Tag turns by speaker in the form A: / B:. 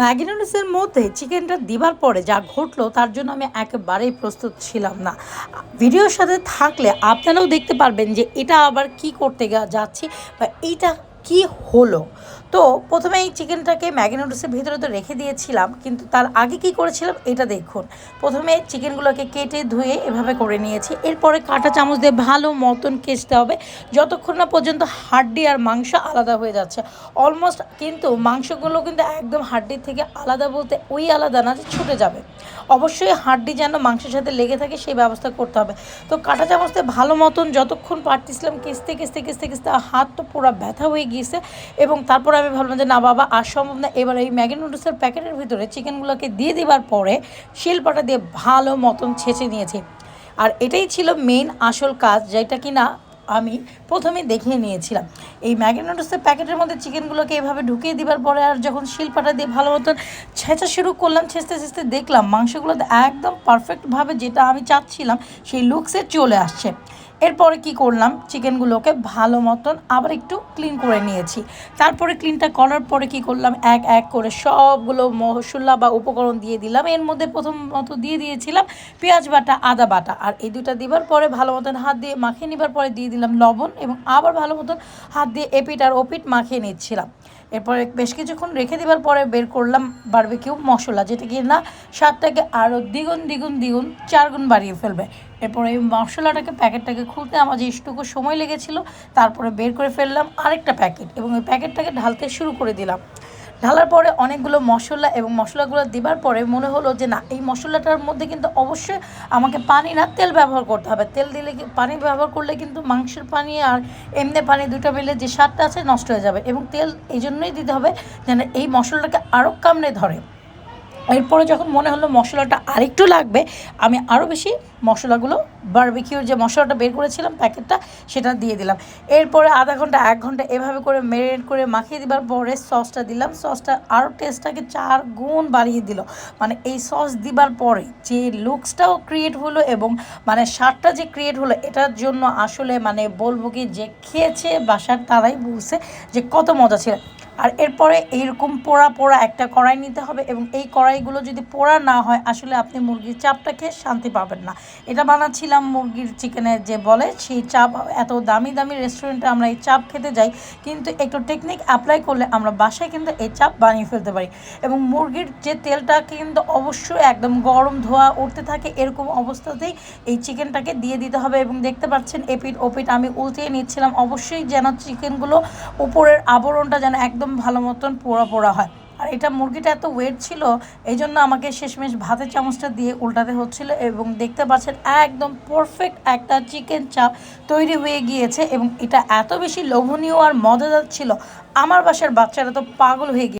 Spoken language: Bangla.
A: ম্যাগি মধ্যে চিকেনটা দিবার পরে যা ঘটলো, তার জন্য আমি একেবারেই প্রস্তুত ছিলাম না। ভিডিওর সাথে থাকলে আপনারাও দেখতে পারবেন যে এটা আবার কি করতে যাচ্ছি বা এইটা কি হলো। তো প্রথমে এই চিকেনটাকে ম্যাগি নুডলসের ভিতরে তো রেখে দিয়েছিলাম, কিন্তু তার আগে কি করেছিলাম এটা দেখুন। প্রথমে চিকেনগুলোকে কেটে ধুয়ে এভাবে করে নিয়েছি। এরপরে কাঁটা চামচ দিয়ে ভালো মতন কেচতে হবে। যতক্ষণ না পর্যন্ত হাড্ডি আর মাংস আলাদা হয়ে যাচ্ছে। অলমোস্ট কিন্তু মাংসগুলো কিন্তু একদম হাড্ডির থেকে আলাদা বলতে ওই আলাদা না যে ছুটে যাবে। অবশ্যই হাড্ডি যেন মাংসের সাথে লেগে থাকে সেই ব্যবস্থা করতে হবে। তো কাঁটা চামচ দিয়ে ভালো মতন যতক্ষণ পারতেছিলাম কিস্তে কিস্তে কিস্তে কিস্তে হাত তো পুরো ব্যথা হয়ে গিয়েছে এবং তারপর আমি ভাবলাম যে, না বাবা, আর সম্ভব না। এবার এই ম্যাগি নুডলসের প্যাকেটের ভিতরে চিকেনগুলোকে দিয়ে দেওয়ার পরে শিলপাটা দিয়ে ভালো মতন ছেঁচে নিয়েছি। আর এটাই ছিল মেন আসল কাজ, যেটা কি না আমি প্রথমে দেখে নিয়েছিলাম। এই ম্যাগি নুডলসের প্যাকেটের মধ্যে চিকেনগুলোকে এভাবে ঢুকিয়ে দেওয়ার পরে আর যখন শিলপাটা দিয়ে ভালো মতন ছেঁচা শুরু করলাম, ছেঁচতে ছেঁচতে দেখলাম মাংসগুলো একদম পারফেক্টভাবে যেটা আমি চাচ্ছিলাম, সেই লুকসে চলে আসছে। এরপরে কি করলাম? চিকেনগুলোকে ভালো মতন আবার একটু ক্লিন করে নিয়েছি। তারপরে ক্লিনটা করার পরে কি করলাম? এক এক করে সবগুলো মশলা বা উপকরণ দিয়ে দিলাম। এর মধ্যে প্রথম মতো দিয়ে দিয়েছিলাম পেঁয়াজ বাটা, আদা বাটা। আর এই দুটা দিবার পরে ভালো মতন হাত দিয়ে মাখিয়ে নেবার পরে দিয়ে দিলাম লবণ এবং আবার ভালো মতন হাত দিয়ে এপিট আর ওপিট মাখিয়ে নিচ্ছিলাম। এরপরে বেশ কিছুক্ষণ রেখে দেওয়ার পরে বের করলাম বারবিকিউ মশলা, যেটা কি না স্বাদটাকে আরও দ্বিগুণ দ্বিগুণ দ্বিগুণ চারগুণ বাড়িয়ে ফেলবে। এরপরে এই মশলাটাকে, প্যাকেটটাকে খুলতে আমার যেটুকু সময় লেগেছিল, তারপরে বের করে ফেললাম আরেকটা প্যাকেট এবং ওই প্যাকেটটাকে ঢালতে শুরু করে দিলাম। ঢালার পরে অনেকগুলো মশলা এবং মশলাগুলো দেবার পরে মনে হলো যে না, এই মশলাটার মধ্যে কিন্তু অবশ্যই আমাকে পানি না, তেল ব্যবহার করতে হবে। তেল দিলে পানি ব্যবহার করলে কিন্তু মাংসের পানি আর এমনি পানি দুটো মিলে যে স্বাদটা আছে নষ্ট হয়ে যাবে এবং তেল এই জন্যই দিতে হবে যেন এই মশলাটাকে আরও কামড়ে ধরে। এরপরে যখন মনে হলো মশলাটা আরেকটু লাগবে, আমি আরও বেশি মশলাগুলো বারবিকিউর যে মশলাটা বের করেছিলাম প্যাকেটটা, সেটা দিয়ে দিলাম। এরপরে আধা ঘণ্টা, এক ঘণ্টা এভাবে করে মেরিনেট করে মাখিয়ে দেবার পরে সসটা দিলাম। সসটা আরও টেস্টটাকে চার গুণ বাড়িয়ে দিল। মানে এই সস দিবার পরে যে লুকসটাও ক্রিয়েট হলো এবং মানে স্বাদটা যে ক্রিয়েট হলো, এটার জন্য আসলে মানে বলব কি যে খেয়েছে বাসার তারাই বুঝছে যে কত মজা ছিল। আর এরপরে এইরকম পোড়া পোড়া একটা কড়াই নিতে হবে এবং এই কড়াইগুলো যদি পোড়া না হয়, আসলে আপনি মুরগির চাপটা খেয়ে শান্তি পাবেন না। এটা বানাচ্ছিলাম মুরগির চিকেনের যে বলে, সেই চাপ এত দামি দামি রেস্টুরেন্টে আমরা এই চাপ খেতে যাই, কিন্তু একটু টেকনিক অ্যাপ্লাই করলে আমরা বাসায় কিন্তু এই চাপ বানিয়ে ফেলতে পারি। এবং মুরগির যে তেলটা কিন্তু অবশ্যই একদম গরম ধোয়া উঠতে থাকে, এরকম অবস্থাতেই এই চিকেনটাকে দিয়ে দিতে হবে এবং দেখতে পাচ্ছেন এপিট ওপিট আমি উল্টিয়ে নিচ্ছিলাম। অবশ্যই যেন চিকেনগুলো উপরের আবরণটা যেন একদম ভালো মতন পোড়া পোড়া হয়। আর এটা মুরগিটা এত ওয়েট ছিল এই জন্য আমাকে শেষমেশ ভাতের চামচটা দিয়ে উল্টাতে হচ্ছিল এবং দেখতে পাচ্ছেন একদম পারফেক্ট একটা চিকেন চাপ তৈরি হয়ে গিয়েছে এবং এটা এত বেশি লোভনীয় আর মজাদার ছিল। আমার বাসার বাচ্চারা তো পাগল হয়ে গিয়ে